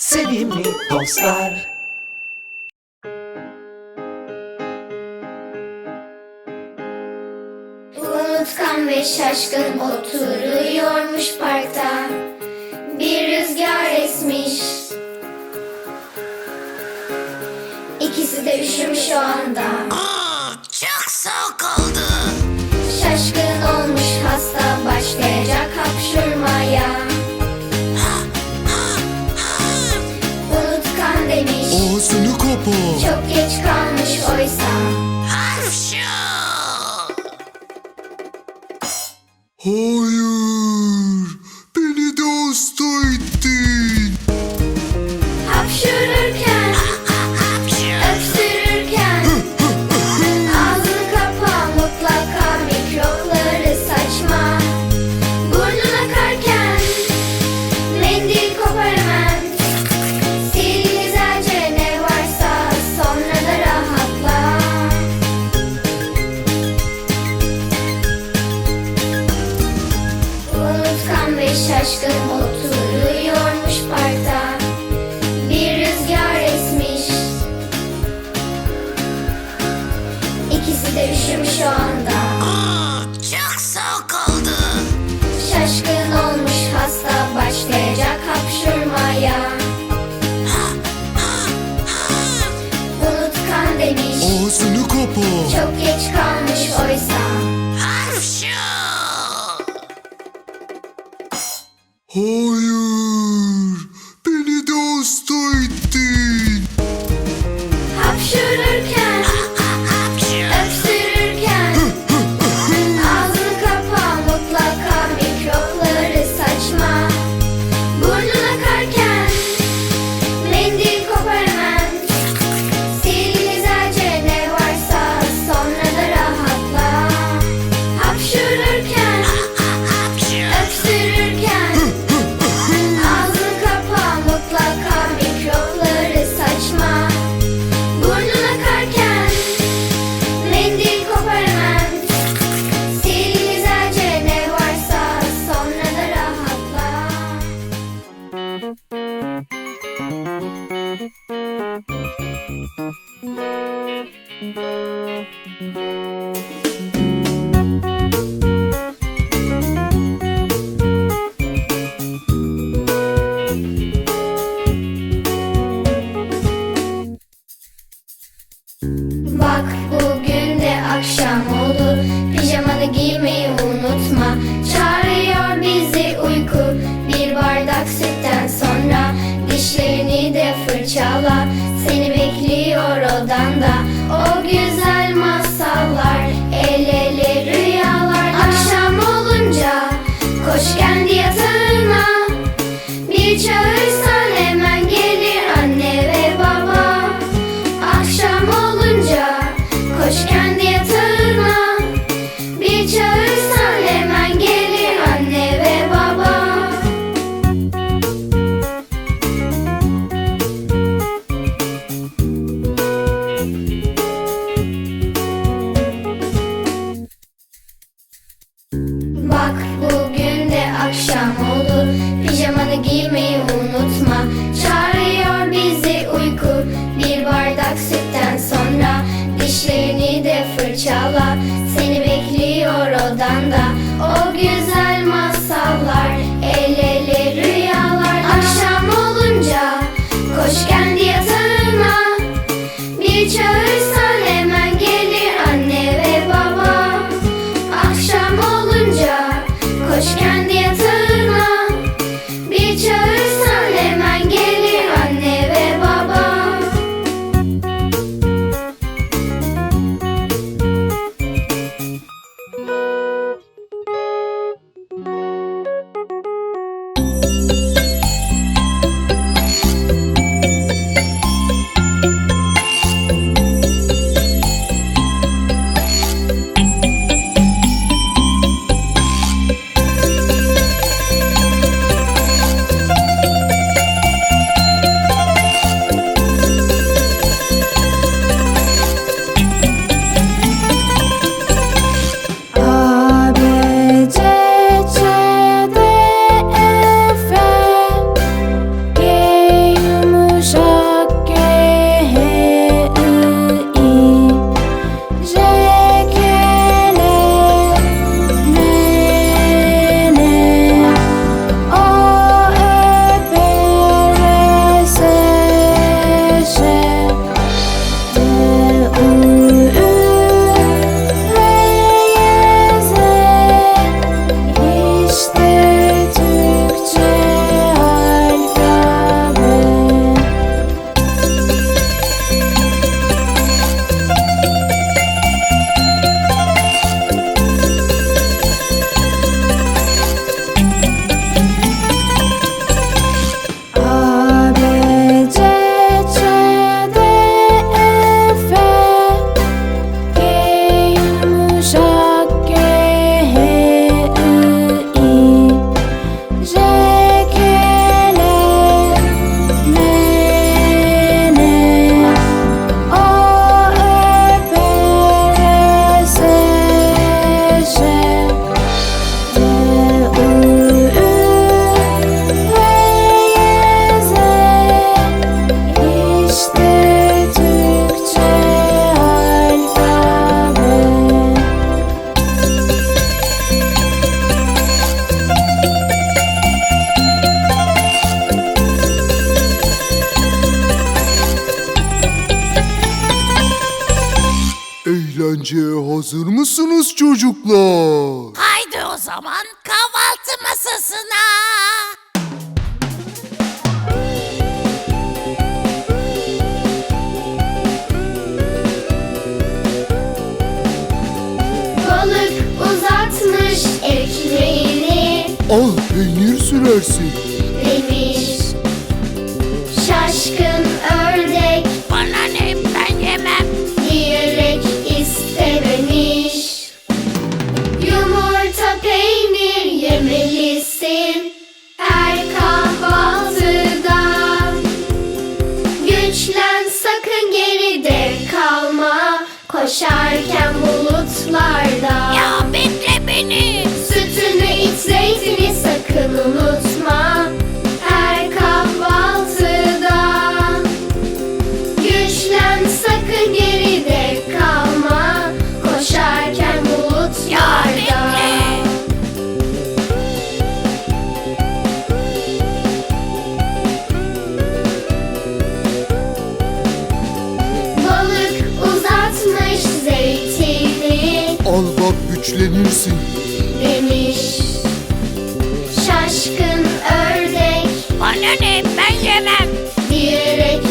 Sevimli dostlar. Unutkan ve şaşkın oturuyormuş parkta. Bir rüzgar esmiş. İkisi de üşümüş o anda. şaşkın oturuyormuş parkta. Bir rüzgar esmiş. İkisi de üşümüş şu anda. Çok soğuk oldu. Şaşkın olmuş hasta başlayacak hapşurmaya. Unutkan demiş. Ağzını kapa Çok geç Who Seni eğlenceye hazır mısınız çocuklar? Haydi o zaman kahvaltı masasına. Balık uzatmış erkileğini. Ah peynir sürersin. Demiş şaşkın ördek. Bana ne ben yemem. Uçarken bulutlarda. güçlenirsin. Demiş. Şaşkın ördek. Bana ne ben yemem. Diyerek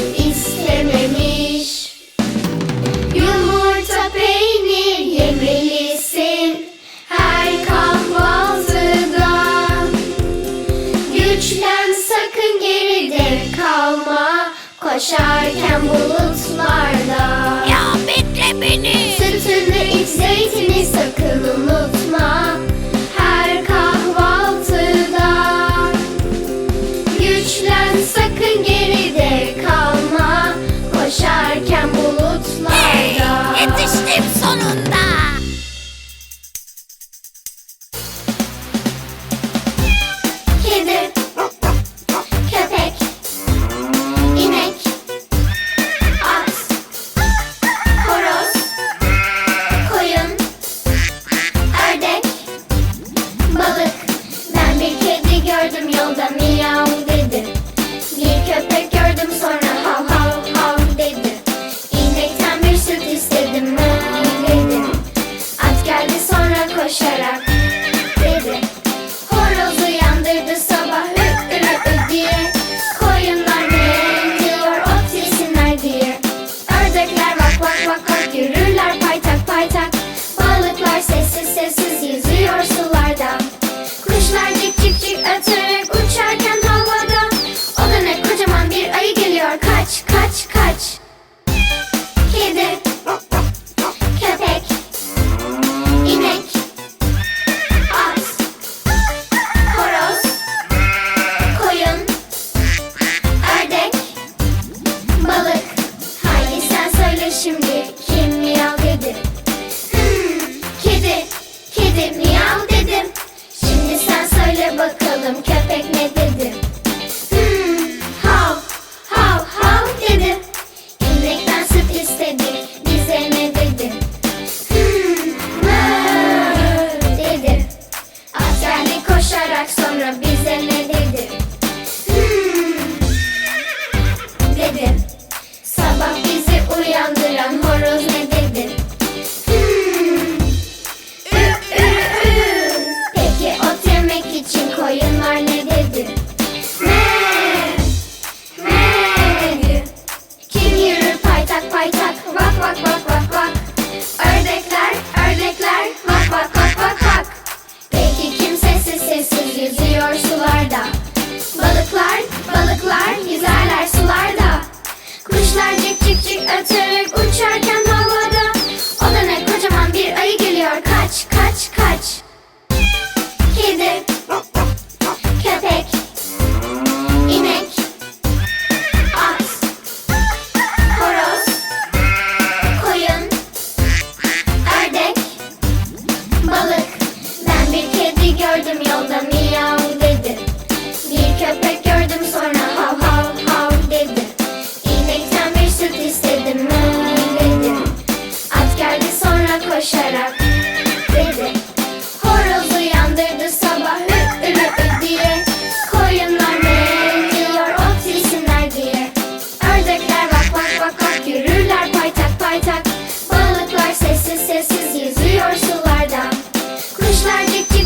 caminhão da minha Koyunlar ne dedi? Mev, mev Kim yürür paytak paytak? Vak vak vak vak vak. Ördekler, ördekler. Vak vak vak vak vak. Peki kim sessiz sessiz yüzüyor sularda? Balıklar, balıklar yüzerler sularda. Kuşlar cik cik cik öterek uçarken sessiz yüzüyor sularda. Kuşlar cik